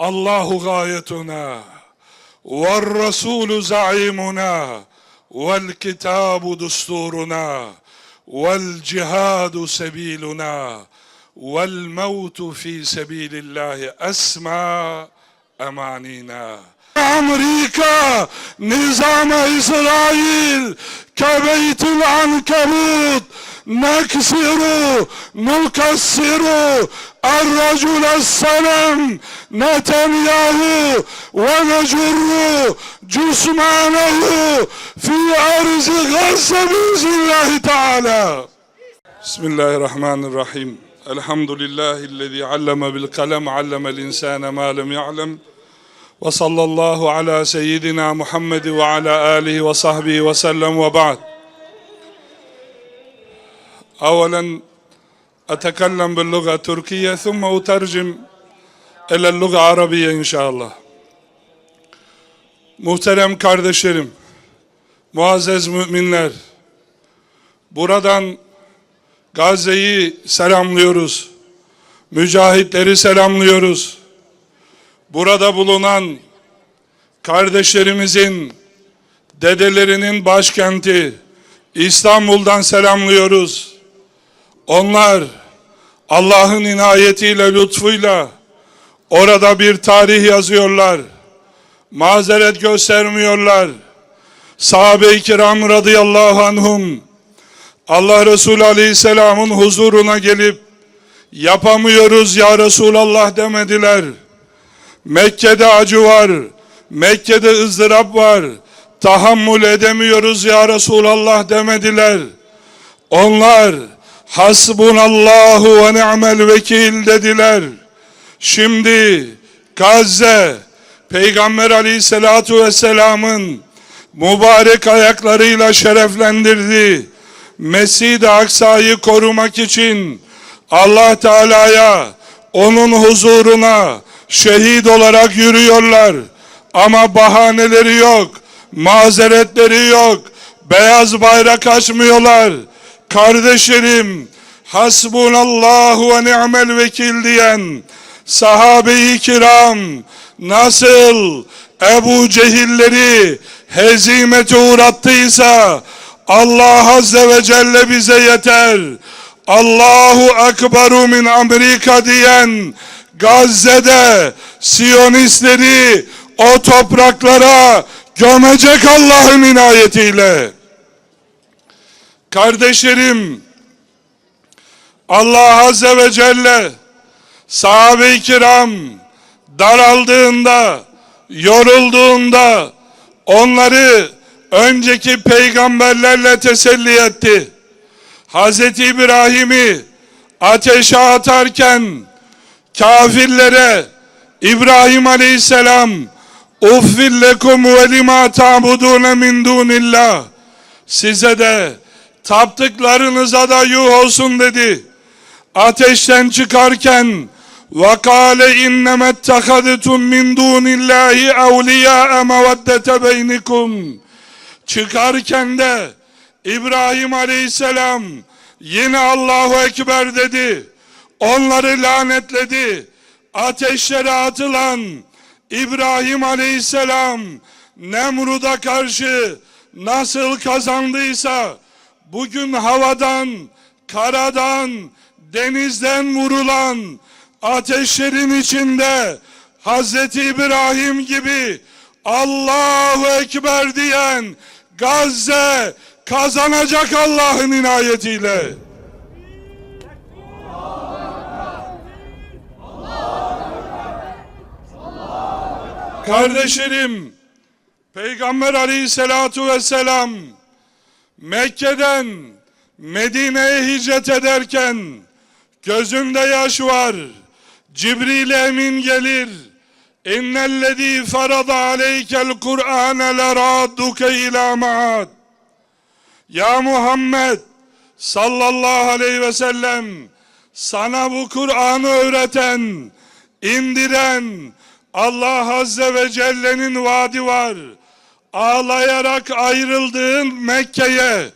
Allahu gayetuna ve Resulü zaimuna vel kitabu dusturuna vel cihadu sebiluna vel mevtu fi sebilillahi esma emanina. Amerika, Nizam-ı İsrail, Kebeytül Ankebut, نكسر نكسر الرجل الصنم نتنياهو ونجر جثمانه في أرض غزة بإذن الله تعالى بسم الله الرحمن الرحيم الحمد لله الذي علم بالقلم علم الإنسان ما لم يعلم وصلى الله على سيدنا محمد وعلى آله وصحبه وسلم وبعد أولا أتكلم باللغة التركية ثم أترجم إلى اللغة العربية إن شاء الله Muhterem kardeşlerim, muazzez müminler, buradan Gazze'yi selamlıyoruz, mücahitleri selamlıyoruz. Burada bulunan kardeşlerimizin, dedelerinin başkenti İstanbul'dan selamlıyoruz. Onlar Allah'ın inayetiyle, lütfuyla orada bir tarih yazıyorlar. Mazeret göstermiyorlar. Sahabe-i kiram radıyallahu anhum Allah Resulü aleyhisselamın huzuruna gelip yapamıyoruz ya Resulallah demediler. Mekke'de acı var. Mekke'de ızdırap var. Tahammül edemiyoruz ya Resulallah demediler. Onlar hasbunallahu ve ni'mel vekil dediler. Şimdi Gazze Peygamber aleyhissalatu vesselamın mübarek ayaklarıyla şereflendirdi. Mescid-i Aksa'yı korumak için Allah Teala'ya onun huzuruna şehit olarak yürüyorlar. Ama bahaneleri yok, mazeretleri yok. Beyaz bayrak açmıyorlar. Kardeşlerim, hasbunallahu ve ni'mel vekil diyen sahabe-i kiram nasıl Ebu Cehilleri hezimete uğrattıysa Allah Azze ve Celle bize yeter. Allahu Ekberu min Amerika diyen Gazze'de Siyonistleri o topraklara gömecek Allah'ın inayetiyle. Kardeşlerim, Allah Azze ve Celle sahabe-i kiram daraldığında, yorulduğunda onları önceki peygamberlerle teselli etti. Hazreti İbrahim'i ateşe atarken kafirlere İbrahim Aleyhisselam uffillekum ve lima ta'budune min dunillah size de taptıklarınıza da yuh olsun dedi. Ateşten çıkarken وَقَالَ اِنَّمَا اتَّخَذْتُمْ مِنْ دُونِ اللّٰهِ اَوْلِيَاءَ مَوَدَّةَ بَيْنِكُمْ Çıkarken de İbrahim Aleyhisselam yine Allahu Ekber dedi. Onları lanetledi. Ateşlere atılan İbrahim Aleyhisselam Nemrud'a karşı nasıl kazandıysa bugün havadan, karadan, denizden vurulan ateşlerin içinde Hazreti İbrahim gibi Allahu Ekber diyen Gazze kazanacak Allah'ın inayetiyle. Kardeşlerim, Peygamber aleyhissalatu vesselam Mekke'den Medine'ye hicret ederken gözünde yaş var. Cibril Emin gelir. İnnellezî farada aleykel Kur'âne leradduke ilâ maad. Ya Muhammed sallallahu aleyhi ve sellem sana bu Kur'an'ı öğreten, indiren Allah Azze ve Celle'nin vaadi var. Ağlayarak ayrıldığın Mekke'ye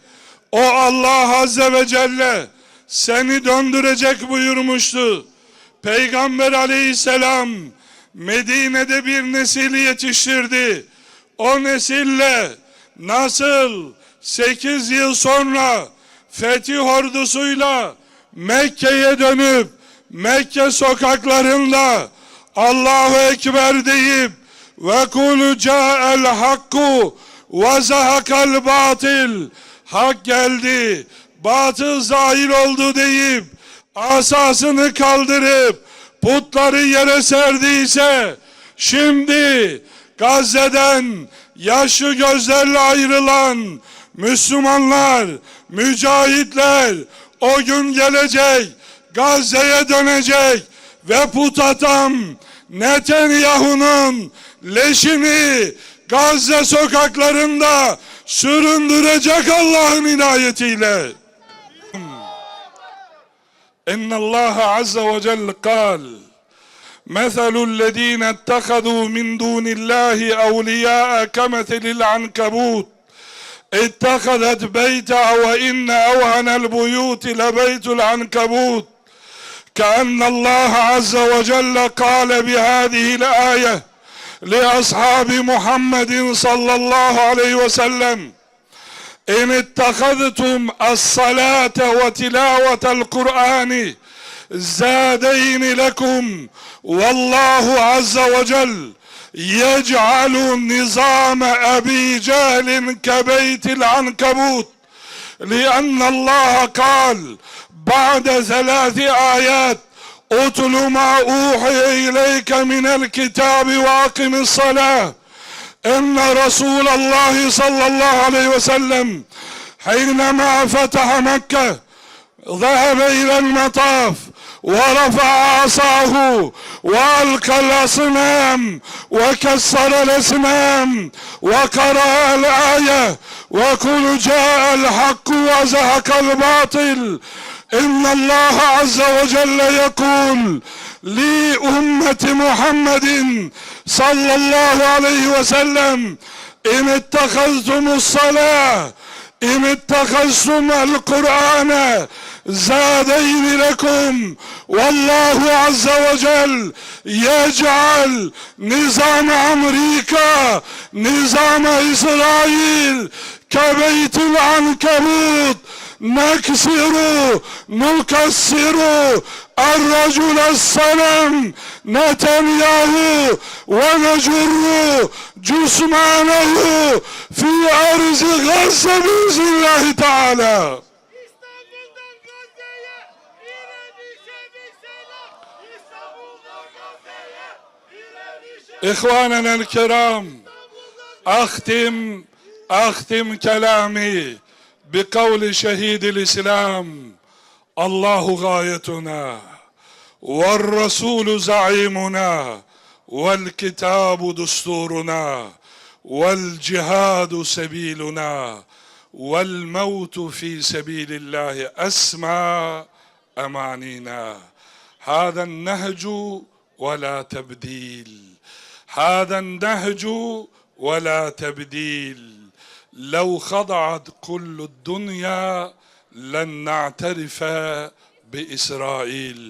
o Allah Azze ve Celle seni döndürecek buyurmuştu. Peygamber aleyhisselam Medine'de bir nesil yetiştirdi. O nesille nasıl 8 yıl sonra fetih ordusuyla Mekke'ye dönüp Mekke sokaklarında Allahu Ekber deyip ve kulu ca'el hakku ve zahakal hak geldi batıl zahir oldu deyip asasını kaldırıp putları yere serdiyse şimdi Gazze'den yaşlı gözlerle ayrılan Müslümanlar, mücahitler o gün gelecek, Gazze'ye dönecek ve put adam Netanyahu'nun leşini Gazze sokaklarında süründürecek Allah'ın inayetiyle. إن الله عز وجل قال مثل الذين اتخذوا من دون الله أولياء كمثل العنكبوت اتخذت بيتا وإن أوهن البيوت لبيت العنكبوت كأن الله عز وجل قال بهذه الآية لأصحاب محمد صلى الله عليه وسلم إن اتخذتم الصلاة وتلاوة القرآن زادين لكم والله عز وجل يجعل نظام أبي جهل كبيت العنكبوت. لأن الله قال بعد ثلاث آيات اتل ما أوحي إليك من الكتاب وأقم الصلاة. إن رسول الله صلى الله عليه وسلم حينما فتح مكة ذهب إلى المطاف ورفع عصاه والقى الأصنام وكسر الاسنام وقرأ الآية وقل جاء الحق وزهق الباطل. إن الله عز وجل يقول لأمة محمد صلى الله عليه وسلم إن اتخذتم الصلاة إن اتخذتم القرآن زادين لكم والله عز وجل يجعل نظام أمريكا نظام إسرائيل كبيت العنكبوت نكسر نكسر الرجل الصنم نتنياهو ونجر جثمانه في أرض غزة بإذن الله تعالى إخواننا الكرام أختم أختم كلامي بقول شهيد الإسلام الله غايتنا والرسول زعيمنا والكتاب دستورنا والجهاد سبيلنا والموت في سبيل الله أسمى أمانينا. هذا النهج ولا تبديل. هذا النهج ولا تبديل. لو خضعت كل الدنيا لن نعترف بإسرائيل.